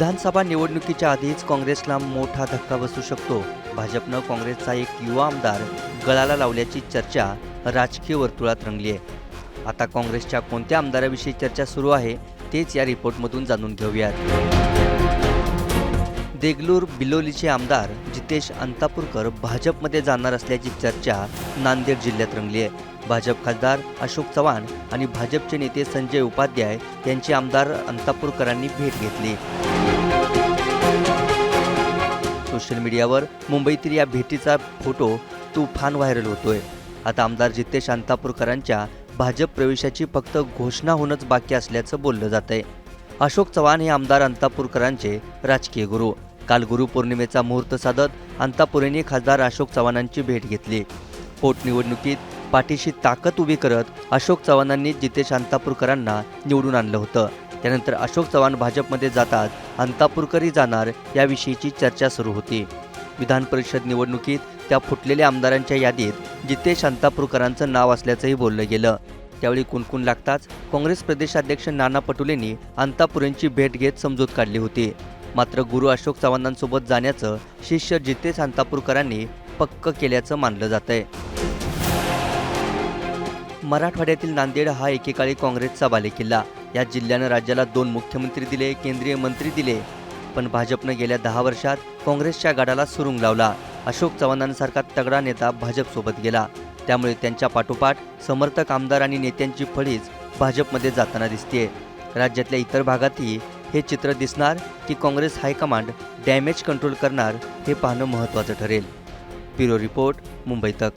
विधानसभा निवडणुकीच्या आधीच काँग्रेसला मोठा धक्का बसू शकतो. भाजपनं काँग्रेसचा एक युवा आमदार गळाला लावल्याची चर्चा राजकीय वर्तुळात रंगली आहे आता काँग्रेसच्या कोणत्या आमदाराविषयी चर्चा सुरू आहे तेच या रिपोर्टमधून जाणून घेऊयात. देगलूर बिलोलीचे आमदार जितेश अंतापूरकर भाजपमध्ये जाणार असल्याची चर्चा नांदेड जिल्ह्यात रंगली आहे. भाजप खासदार अशोक चव्हाण आणि भाजपचे नेते संजय उपाध्याय यांची आमदार अंतापूरकरांनी भेट घेतली. सोशल मीडियावर मुंबईतील या भेटीचा फोटो तुफान व्हायरल होतोय. आता आमदार जितेश अंतापूरकरांच्या भाजप प्रवेशाची फक्त घोषणा होणंच बाकी असल्याचं बोललं जात आहे अशोक चव्हाण हे आमदार अंतापूरकरांचे राजकीय गुरु. काल गुरुपौर्णिमेचा मुहूर्त साधत अंतापुरेंनी खासदार अशोक चव्हाणांची भेट घेतली. पोटनिवडणुकीत पाठीशी ताकद उभी करत अशोक चव्हाणांनी जितेश अंतापूरकरांना निवडून आणलं होतं. त्यानंतर अशोक चव्हाण भाजपमध्ये जातात अंतापूरकरही जाणार याविषयीची चर्चा सुरू होती. विधान परिषद निवडणुकीत त्या फुटलेल्या आमदारांच्या यादीत जितेश अंतापूरकरांचं नाव असल्याचंही बोललं गेलं. त्यावेळी कुणकुण लागताच काँग्रेस प्रदेशाध्यक्ष नाना पटोलेंनी अंतापुरेंची भेट घेत समजूत काढली होती. मात्र गुरु अशोक चव्हाणांसोबत जाण्याचं शिष्य जितेश अंतापूरकरांनी पक्क केल्याचं मानलं जात आहे मराठवाड्यातील नांदेड हा एकेकाळी काँग्रेसचा बालेकिल्ला. या जिल्ह्यानं राज्याला दोन मुख्यमंत्री दिले केंद्रीय मंत्री दिले. पण भाजपनं गेल्या दहा वर्षात काँग्रेसच्या गडाला सुरुंग लावला. अशोक चव्हाणांसारखा तगडा नेता भाजपसोबत गेला. त्यामुळे त्यांच्या पाठोपाठ समर्थक आमदार आणि नेत्यांची फळीच भाजपमध्ये जाताना दिसते राज्यातल्या इतर भागातही हे चित्र दिसणार की काँग्रेस हायकमांड डॅमेज कंट्रोल करणार हे पाहणं महत्त्वाचं ठरेल. ब्युरो रिपोर्ट मुंबई तक.